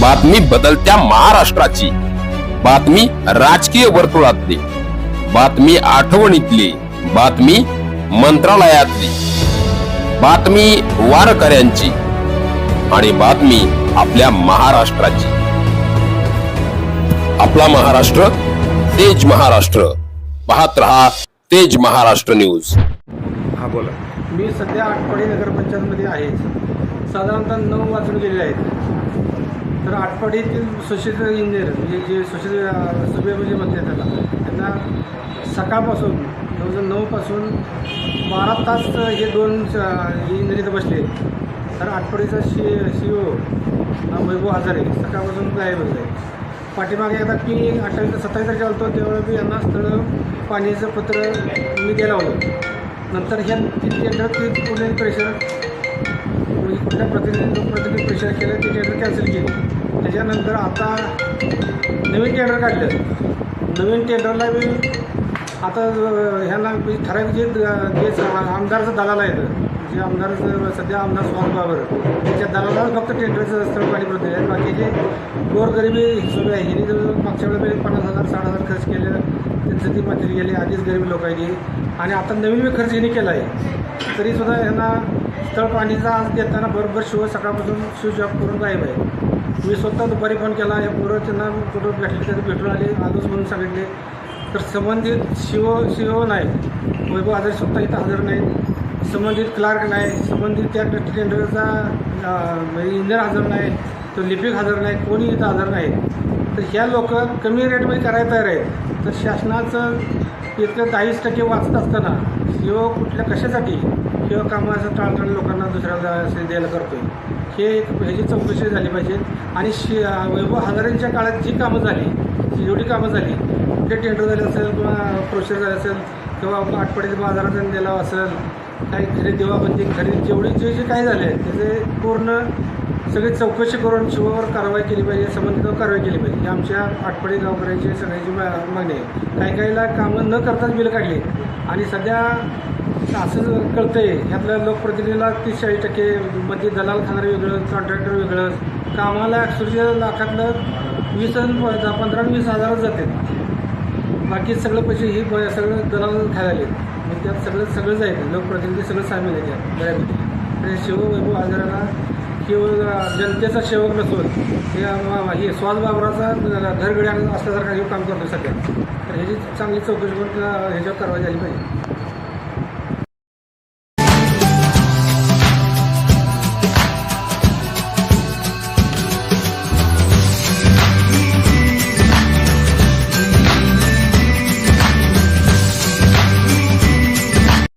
बातमी बदलत्या महाराष्ट्राची. बातमी राजकीय वर्तुळातली. बातमी आठवणीतली. बातमी मंत्रालयातली. बातमी वारकऱ्यांची. आणि बातमी आपल्या महाराष्ट्राची. आपला महाराष्ट्र तेज महाराष्ट्र. पाहत रहा तेज महाराष्ट्र न्यूज. हा बोला. मी सध्या आटपाडी नगरपंचायतमध्ये आहे. साधारणतः नऊ वाजून गेले आहेत. तर आटपाडीतील सुशिक्षित इंजिनियर म्हणजे जे सुशिक्षित सुबे म्हणजे म्हणते त्याला त्यांना सकाळपासून जवळजवळ नऊपासून बारा तास हे दोन इंजिनियर बसले. तर आठवडीचा शी सी ओ वैभव हजारे सकाळपासून गायब आहे पाठीमागे एकदा मी अठ्ठावीस ते सत्तावीस तारखेला होतो त्यावेळेला मी यांना स्थळ पाण्याचं पत्र मी द्यायला होतं नंतर ह्या ती टेंडर ती कुठल्याही प्रेशर म्हणजे कुठल्या प्रतिनिधी प्रतिनिधी प्रेशर केलं ते टेंडर कॅन्सल केली. त्याच्यानंतर आता नवीन टेंडर काढलं नवीन टेंडरला मी आता ह्यांना ठराविक जे आमदारचं दलाल आहे जे आमदार सध्या आमदार स्वामी बाबर त्याच्या दलाला फक्त टेंडरचं स्थळ पाणी पडते आहे. बाकीचे गोरगरिबी हिशोबी आहे हिने जवळ मागच्या वेळेला मी पन्नास हजार साठ हजार खर्च केलं त्यांचं ती मंत्री गेली आधीच गरीब लोकांनी. आणि आता नवीन मी खर्च हिने केला आहे तरीसुद्धा यांना स्थळ पाणीचा आज देताना बरोबर शिव सकाळपासून शिव जॉब करून गायब आहे. मी स्वतः दुपारी फोन केला हे पोरं त्यांना कुठं भेटले तरी भेटून आले आलोच म्हणून सांगितले. तर संबंधित शिव शिव नाही वैभव आजारी स्वतः इथं हजर नाहीत. संबंधित क्लार्क नाही संबंधित त्या टेंडरचा म्हणजे इंजिनियर हजर नाही तो लिपिक हजर नाही कोणी इथं हजर नाही. तर ह्या लोक कमी रेटमध्ये करायला तयार आहेत. तर शासनाचं इतकं दहावीस टक्के वाचत असताना किंवा कुठल्या कशासाठी किंवा कामाचं टाळटाळ लोकांना दुसऱ्याला असे द्यायला करतो हे एक ह्याची चौकशी झाली पाहिजे. आणि शि वैभव हजारेंच्या काळात जी कामं झाली जी जेवढी कामं झाली कुठे टेंडर झालं असेल किंवा प्रोसेस झालं असेल किंवा आठवड्याच्या बाजारात दिला असेल काही खरेदी देवाबंदी खरेदी जेवढी जे जे काही झाले त्याचे पूर्ण सगळी चौकशी करून शिवावर कारवाई केली पाहिजे संबंधित कारवाई केली पाहिजे. ही आमच्या आटपाडी गावकऱ्यांची सगळ्याची मागणी आहे. काही काहीला कामं न करताच बिल काढली. आणि सध्या असं कळतंय ह्यातल्या लोकप्रतिनिधीला तीस चाळीस टक्के मध्ये दलाल खाणार वेगळं कॉन्ट्रॅक्टर वेगळं कामाला अक्षरशः लाखातलं वीस प- दहा- पंधरा वीस हजारच जाते. बाकी सगळं पैसे ही ब- सगळं दलाल खायला आले मग त्यात सगळं सगळं जाईल लोकप्रतिनिधी सगळं सामील आहे त्यात बऱ्यापैकी. तर वैभव आजाराला किंवा जनतेचा सेवक नसून हे आम- हे स्वाद बाबराचा घरगडी असल्यासारखा हे काम करतो सध्या. तर ह्याची चांगली चौकशी करून ह्याच्यावर कारवाई झाली पाहिजे.